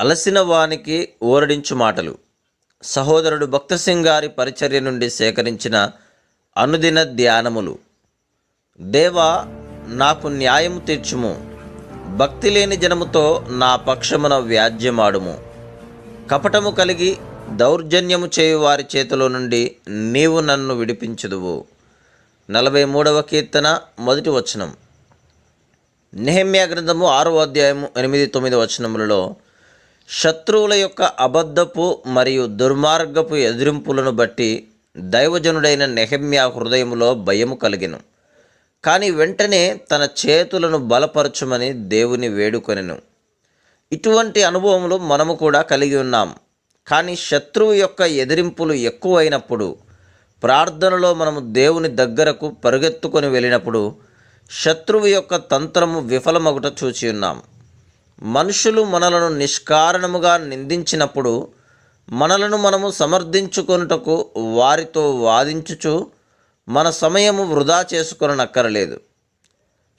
అలసిన వానికి ఓరడించు మాటలు. సహోదరుడు భక్తసింగ్ గారి పరిచర్య నుండి సేకరించిన అనుదిన ధ్యానములు. దేవా నాకు న్యాయము తీర్చుము. భక్తి లేని జనముతో నా పక్షమున వ్యాజ్యమాడుము. కపటము కలిగి దౌర్జన్యము చేయు వారి చేతిలో నుండి నీవు నన్ను విడిపించుదువు. నలభై మూడవ కీర్తన మొదటి వచనం. నెహమ్యా గ్రంథము ఆరో అధ్యాయము ఎనిమిది తొమ్మిది వచనములలో శత్రువుల యొక్క అబద్ధపు మరియు దుర్మార్గపు ఎదిరింపులను బట్టి దైవజనుడైన నెహమ్యా హృదయంలో భయము కలిగెను. కానీ వెంటనే తన చేతులను బలపరచుమని దేవుని వేడుకొనెను. ఇటువంటి అనుభవములు మనము కూడా కలిగి ఉన్నాం. కానీ శత్రువు యొక్క ఎదిరింపులు ఎక్కువైనప్పుడు ప్రార్థనలో మనము దేవుని దగ్గరకు పరుగెత్తుకొని వెళ్ళినప్పుడు శత్రువు యొక్క తంత్రము విఫలమగుట చూచి ఉన్నాం. మనుషులు మనలను నిష్కారణముగా నిందించినప్పుడు మనలను మనము సమర్థించుకొనుటకు వారితో వాదించుచు మన సమయము వృధా చేసుకొనక్కరలేదు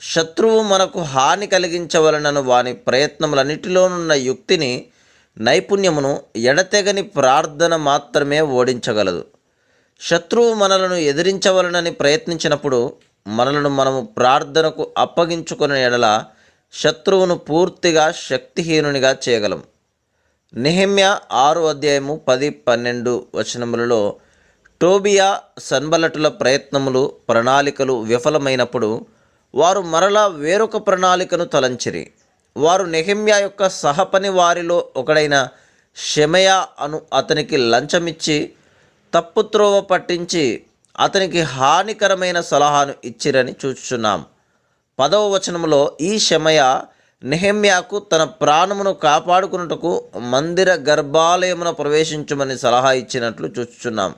శత్రువు మనకు హాని కలిగించవలనను వాని ప్రయత్నములన్నిటిలోనున్న యుక్తిని నైపుణ్యమును ఎడతెగని ప్రార్థన మాత్రమే ఓడించగలదు. శత్రువు మనలను ఎదిరించవలనని ప్రయత్నించినప్పుడు మనలను మనము ప్రార్థనకు అప్పగించుకునే ఎడల శత్రువును పూర్తిగా శక్తిహీనునిగా చేయగలం నెహమ్య ఆరు అధ్యాయము పది పన్నెండు వచనములలో టోబియా సన్బలటుల ప్రయత్నములు ప్రణాళికలు విఫలమైనప్పుడు వారు మరలా వేరొక ప్రణాళికను తలంచిరి. వారు నెహిమ్యా యొక్క సహపని వారిలో ఒకడైన షెమయ అను అతనికి లంచమిచ్చి తప్పుత్రోవ పట్టించి అతనికి హానికరమైన సలహాను ఇచ్చిరని చూచుచున్నాం. పదవ వచనములో ఈ శమయ నెహమ్యాకు తన ప్రాణమును కాపాడుకున్నటకు మందిర గర్భాలయమున ప్రవేశించమని సలహా ఇచ్చినట్లు చూస్తున్నాం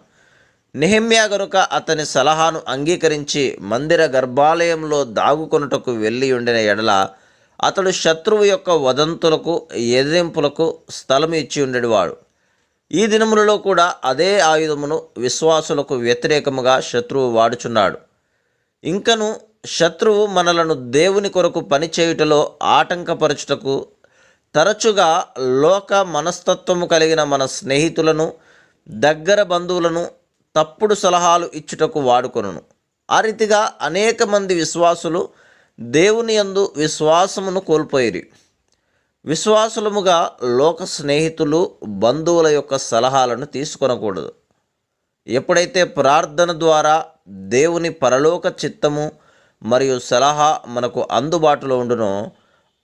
నెహమ్యా గనుక అతని సలహాను అంగీకరించి మందిర గర్భాలయంలో దాగుకొనుటకు వెళ్ళి ఉండిన ఎడల అతడు శత్రువు యొక్క వదంతులకు ఎదిరింపులకు స్థలం ఇచ్చి ఉండేవాడు. ఈ దినములలో కూడా అదే ఆయుధమును విశ్వాసులకు వ్యతిరేకముగా శత్రువు వాడుచున్నాడు. ఇంకను శత్రువు మనలను దేవుని కొరకు పనిచేయుటలో ఆటంకపరచుటకు తరచుగా లోక మనస్తత్వము కలిగిన మన స్నేహితులను దగ్గర బంధువులను తప్పుడు సలహాలు ఇచ్చుటకు వాడుకొనును. ఆ రీతిగా అనేక మంది విశ్వాసులు దేవుని యందు విశ్వాసమును కోల్పోయిరి. విశ్వాసులముగా లోక స్నేహితులు బంధువుల యొక్క సలహాలను తీసుకొనకూడదు. ఎప్పుడైతే ప్రార్థన ద్వారా దేవుని పరలోక చిత్తము మరియు సలహా మనకు అందుబాటులో ఉండునో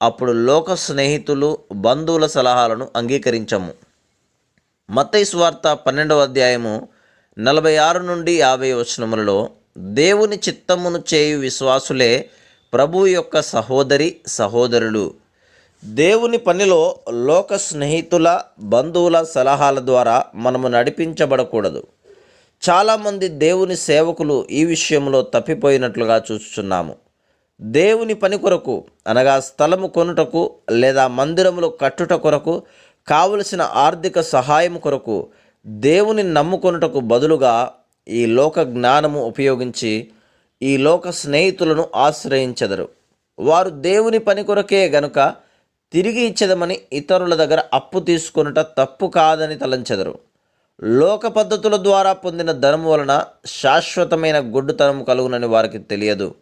అప్పుడు లోక స్నేహితులు బంధువుల సలహాలను అంగీకరించము. మతై సువార్త పన్నెండవ అధ్యాయము నలభై ఆరు నుండి యాభై వచనములలో దేవుని చిత్తమును చేయు విశ్వాసులే ప్రభు యొక్క సహోదరి సహోదరులు. దేవుని పనిలో లోక స్నేహితుల బంధువుల సలహాల ద్వారా మనము నడిపించబడకూడదు. చాలామంది దేవుని సేవకులు ఈ విషయంలో తప్పిపోయినట్లుగా చూస్తున్నాము. దేవుని పని కొరకు అనగా స్థలము కొనుటకు లేదా మందిరములు కట్టుట కొరకు కావలసిన ఆర్థిక సహాయం కొరకు దేవుని నమ్ముకొనుటకు బదులుగా ఈ లోక జ్ఞానము ఉపయోగించి ఈ లోక స్నేహితులను ఆశ్రయించెదరు. వారు దేవుని పని కొరకే గనుక తిరిగి ఇచ్చేదమని ఇతరుల దగ్గర అప్పు తీసుకొనుట తప్పు కాదని తలంచెదరు. లోక పద్ధతుల ద్వారా పొందిన ధనము వలన శాశ్వతమైన గొడ్డుతనం కలుగునని వారికి తెలియదు.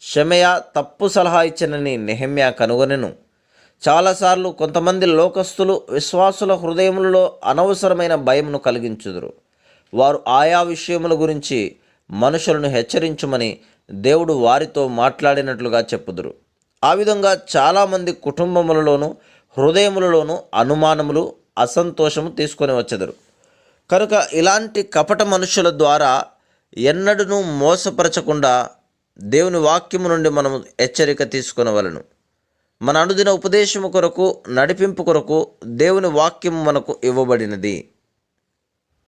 షమయ తప్పు సలహా ఇచ్చినని నెహమ్యా కనుగొనెను. చాలాసార్లు కొంతమంది లోకస్తులు విశ్వాసుల హృదయములలో అనవసరమైన భయమును కలిగించుదురు. వారు ఆయా విషయముల గురించి మనుషులను హెచ్చరించుమని దేవుడు వారితో మాట్లాడినట్లుగా చెప్పుదురు. ఆ విధంగా చాలామంది కుటుంబములలోనూ హృదయములలోనూ అనుమానములు అసంతోషము తీసుకొని వచ్చెదరు. కనుక ఇలాంటి కపట మనుషుల ద్వారా ఎన్నడూ మోసపరచకుండా దేవుని వాక్యము నుండి మనము హెచ్చరిక తీసుకునవలను. మన అనుదిన ఉపదేశము కొరకు నడిపింపు కొరకు దేవుని వాక్యము మనకు ఇవ్వబడినది.